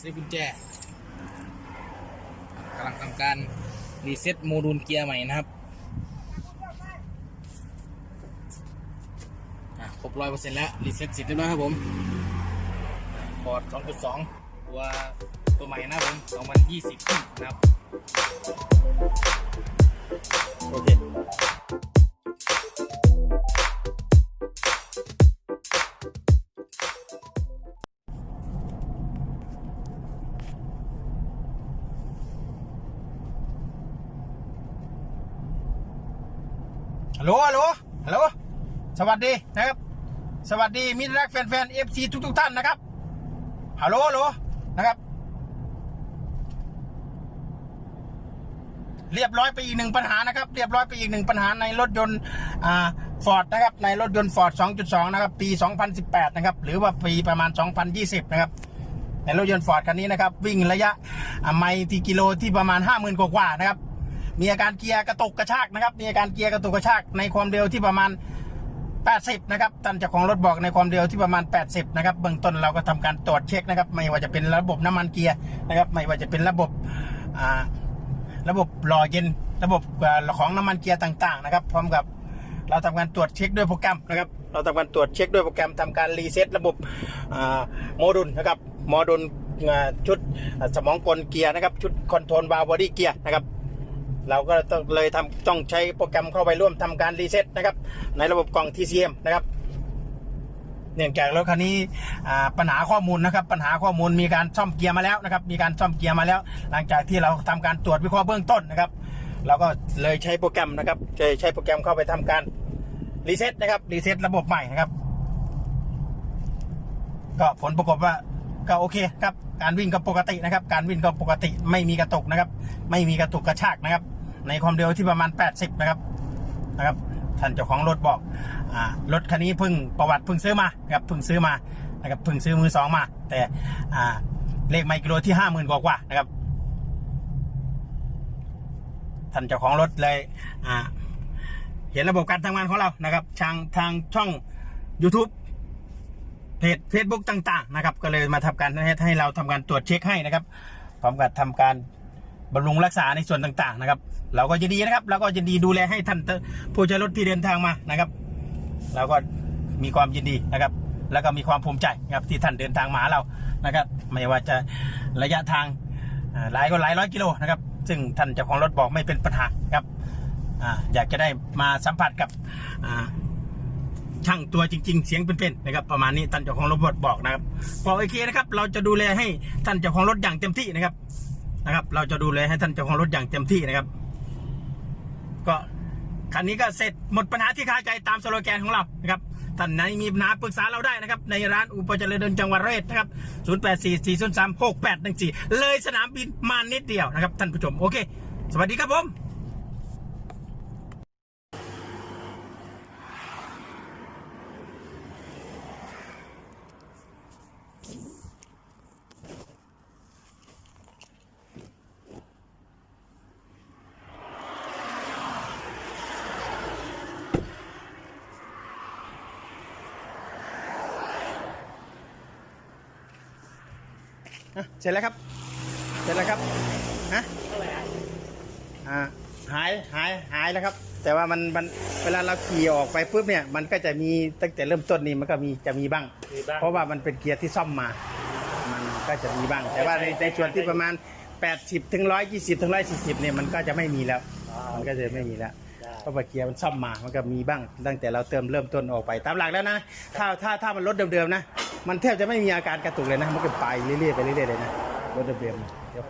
ซื้อกุญแจกำลังทำการรีเซ็ตโมดูลเกียร์ใหม่นะครับครบร้อยเปอร์เซ็นต์แล้วรีเซ็ตเสร็จเรียบร้อยครับผมฟอร์ด2.2 ตัวตัวใหม่นะครับผม2020 นะครับ โอเค ฮัลโหลฮัลโหลฮัลโหลสวัสดีนะครับ สวัสดีมิตรรักแฟนๆเอฟซีทุกๆท่านนะครับฮัลโหลฮัลโหลนะครับ เรียบร้อยไปอีกหนึ่งปัญหานะครับ เรียบร้อยไปอีกหนึ่งปัญหาในรถยนต์อ่าฟอร์ดนะครับ ในรถยนต์ฟอร์ด2.2 นะครับ ปี 2018 นะครับ หรือว่าปีประมาณ 2020 นะครับ ในรถยนต์ฟอร์ดคันนี้นะครับ วิ่งระยะไมล์ที่กิโลที่ประมาณ 50,000 กว่าๆนะครับ มีอาการเกียร์กระตุกกระชากนะครับ มีอาการเกียร์กระตุกกระชากในความเร็วที่ประมาณ 80 นะครับท่านเจ้าของรถบอกในความเร็วที่ประมาณ 80 นะครับ เบื้องต้นเราก็ทำการตรวจเช็คนะครับ ไม่ว่าจะเป็นระบบน้ำมันเกียร์นะครับ ไม่ว่าจะเป็นระบบระบบหล่อเย็น ระบบของน้ำมันเกียร์ต่าง ๆ นะครับ พร้อมกับเราทำการตรวจเช็คด้วยโปรแกรมนะครับ เราทำการตรวจเช็คด้วยโปรแกรมทำการรีเซ็ตระบบโมดูลนะครับ โมดูลชุดสมองกลเกียร์นะครับ ชุดคอนโทรลวาล์วบอดี้เกียร์นะครับ เราก็ต้องเลยทำต้องใช้โปรแกรมเข้าไปร่วมทำการรีเซ็ตนะครับ ในระบบกล่อง TCM นะครับ เนื่องจากรถคันนี้ปัญหาข้อมูลนะครับ ปัญหาข้อมูลมีการซ่อมเกียร์มาแล้วนะครับ มีการซ่อมเกียร์มาแล้ว หลังจากที่เราทำการตรวจวิเคราะห์เบื้องต้นนะครับ เราก็เลยใช้โปรแกรมนะครับใช้ใช้โปรแกรมเข้าไปทำการรีเซ็ตนะครับรีเซ็ตระบบใหม่นะครับ ก็ผลปรากฏว่า ก็โอเคครับการวิ่งก็ปกตินะครับ การวิ่งก็ปกติไม่มีกระตุกนะครับ ไม่มีกระตุกกระชากนะครับ ในความเร็วที่ประมาณ 80 นะครับนะครับท่านเจ้าของรถบอกอ่ารถคันนี้เพิ่งประวัติเพิ่งซื้อมานะครับเพิ่งซื้อมานะครับเพิ่งซื้อมือสองมา แต่อ่าเลขไมล์กิโลที่ห้าหมื่นกว่านะครับท่านเจ้าของรถเลยอ่าเห็นระบบการทำงานของเรานะครับทางทางช่อง YouTube เพจ Facebook ต่าง ๆ นะครับ ก็เลยมาทำการให้ให้เราทำการตรวจเช็คให้นะครับพร้อมกับทำการบำรุงรักษาในส่วนต่างๆนะครับ เราก็ยินดีนะครับเราก็ยินดีดูแลให้ท่านผู้ใช้รถที่เดินทางมานะครับเราก็มีความยินดีนะครับ แล้วก็มีความภูมิใจนะครับที่ท่านเดินทางมาเรานะครับ ไม่ว่าจะระยะทางหลายก็หลายร้อยกิโลนะครับ ซึ่งท่านเจ้าของรถบอกไม่เป็นปัญหาครับออยากจะได้มาสัมผัสกับ ช่างตัวจริง ๆ เสียงเป็นๆนะครับประมาณนี้ท่านเจ้าของรถบอกนะครับบอกโอเคนะครับ เราจะดูแลให้ท่านเจ้าของรถอย่างเต็มที่นะครับนะครับ เราจะดูแลให้ท่านเจ้าของรถอย่างเต็มที่นะครับ ก็คันนี้ก็เสร็จหมดปัญหาที่คาใจตามสโลแกนของเรานะครับท่านไหนมีปัญหาปรึกษาเราได้นะครับ ในร้านอุปจารเดินจังหวัดร้อยเอ็ดนะครับ 0 8 4 4 0 3 6 8 1 4 เลยสนามบินมานิดเดียวนะครับท่านผู้ชมโอเค สวัสดีครับผม อะเสร็จแล้วครับ เสร็จแล้วครับฮะอ่าหายหายหายแล้วครับ แต่ว่ามันมันเวลาเราขี่ออกไปปุ๊บเนี่ยมันก็จะมีตั้งแต่เริ่มต้นนี่มันก็มีจะมีบ้าง มีบ้าง เพราะว่ามันเป็นเกียร์ที่ซ่อมมา มันก็จะมีบ้าง แต่ว่าในในส่วนที่ประมาณ 80ถึง120ถึง140เนี่ยมันก็จะไม่มีแล้วมันก็จะไม่มีแล้ว เพราะว่าเกียร์มันซ่อมมา มันก็มีบ้าง ตั้งแต่เราเติมเริ่มต้นออกไป ตามหลักแล้วนะ ถ้าถ้าถ้ามันรถเดิมๆนะ มันแทบจะไม่มีอาการกระตุกเลยนะ มันก็ไปเรื่อยๆไปเรื่อยๆเลยนะรถเบรมเดี๋ยว